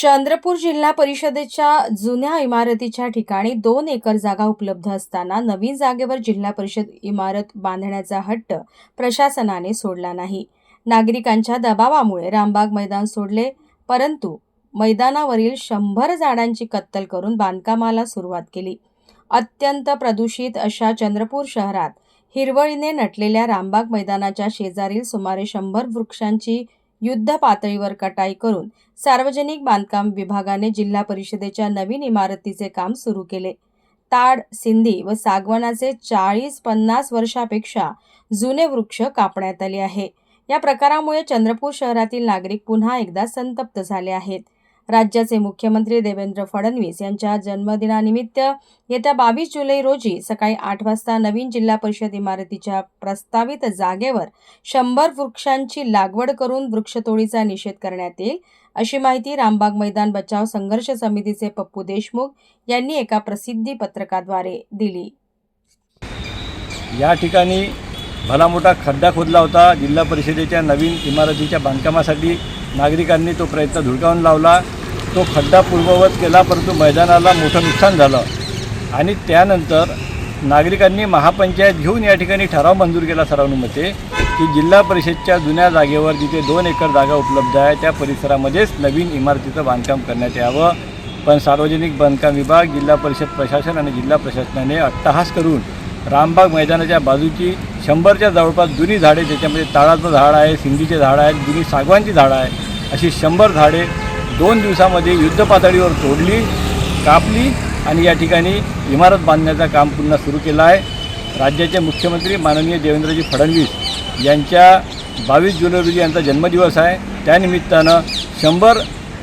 चंद्रपूर जिल्हा परिषदेच्या जुन्या इमारतीच्या ठिकाणी दोन एकर जागा उपलब्ध असताना नवीन जागेवर जिल्हा परिषद इमारत बांधण्याचा हट्ट प्रशासनाने सोडला नाही. नागरिकांच्या दबावामुळे रामबाग मैदान सोडले परंतु मैदानावरील शंभर झाडांची कत्तल करून बांधकामाला सुरुवात केली. अत्यंत प्रदूषित अशा चंद्रपूर शहरात हिरवळीने नटलेल्या रामबाग मैदानाच्या शेजारील सुमारे शंभर वृक्षांची युद्ध पातळीवर कटाई करून सार्वजनिक बांधकाम विभागाने जिल्हा परिषदेच्या नवीन इमारतीचे काम सुरू केले. ताड सिंधी व सागवानाचे चाळीस पन्नास वर्षापेक्षा जुने वृक्ष कापण्यात आले आहे. या प्रकारामुळे चंद्रपूर शहरातील नागरिक पुन्हा एकदा संतप्त झाले आहेत. राज्याचे मुख्यमंत्री देवेंद्र फडणवीस यांच्या जन्मदिनानिमित्त येत्या बावीस जुलै रोजी सकाळी आठ वाजता नवीन जिल्हा परिषद इमारतीच्या प्रस्तावित जागेवर शंभर वृक्षांची लागवड करून वृक्षतोडीचा निषेध करण्यात येईल. अशी माहिती रामबाग मैदान बचाव संघर्ष समितीचे पप्पू देशमुख यांनी एका प्रसिद्धी पत्रकाद्वारे दिली. या ठिकाणी भला मोठा खड्डा खोदला होता. जिल्हा परिषदेच्या नवीन इमारतीच्या बांधकामासाठी नागरिकांनी तो प्रयत्न धुडकावून लावला. तो खड्डा पूर्ववत केला परंतु मैदानाला मोठं नुकसान झालं. आणि त्यानंतर नागरिकांनी महापंचायत घेऊन या ठिकाणी ठराव मंजूर केला सर्वानुमते की जिल्हा परिषदच्या जुन्या जागेवर जिथे दोन एकर जागा उपलब्ध आहे त्या परिसरामध्येच नवीन इमारतीचं बांधकाम करण्यात यावं. पण सार्वजनिक बांधकाम विभाग जिल्हा परिषद प्रशासन आणि जिल्हा प्रशासनाने अट्टहास करून रामबाग मैदानाच्या बाजूची शंभरच्या जवळपास जुनी झाडे ज्याच्यामध्ये ताळाचं झाड आहे सिंधीचे झाडं आहेत जुनी सागवानची झाडं आहे अशी शंभर झाडे दोन दिवसामध्ये युद्धपातळीवर तोडली कापली आणि या ठिकाणी इमारत बांधण्याचं काम पुन्हा सुरू केलं आहे. राज्याचे मुख्यमंत्री माननीय देवेंद्रजी फडणवीस यांच्या बावीस जुलै रोजी यांचा जन्मदिवस आहे. त्यानिमित्तानं शंभर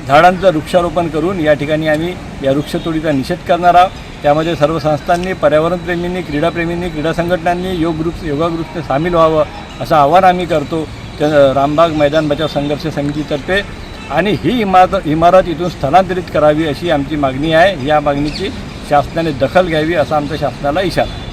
झाडांचं वृक्षारोपण करून या ठिकाणी आम्ही या वृक्षतोडीचा निषेध करणार आहोत. त्यामध्ये सर्व संस्थांनी पर्यावरणप्रेमींनी क्रीडाप्रेमींनी क्रीडा संघटनांनी योग ग्रुप्स योगा ग्रुप्सने सामील व्हावं असं आवाहन आम्ही करतो. त्या रामबाग मैदान बचाव संघर्ष समितीतर्फे आणि ही इमारत इमारत इथून स्थलांतरित करावी अशी आमची मागणी आहे. या मागणीची शासनाने दखल घ्यावी असा आमचा शासनाला इशारा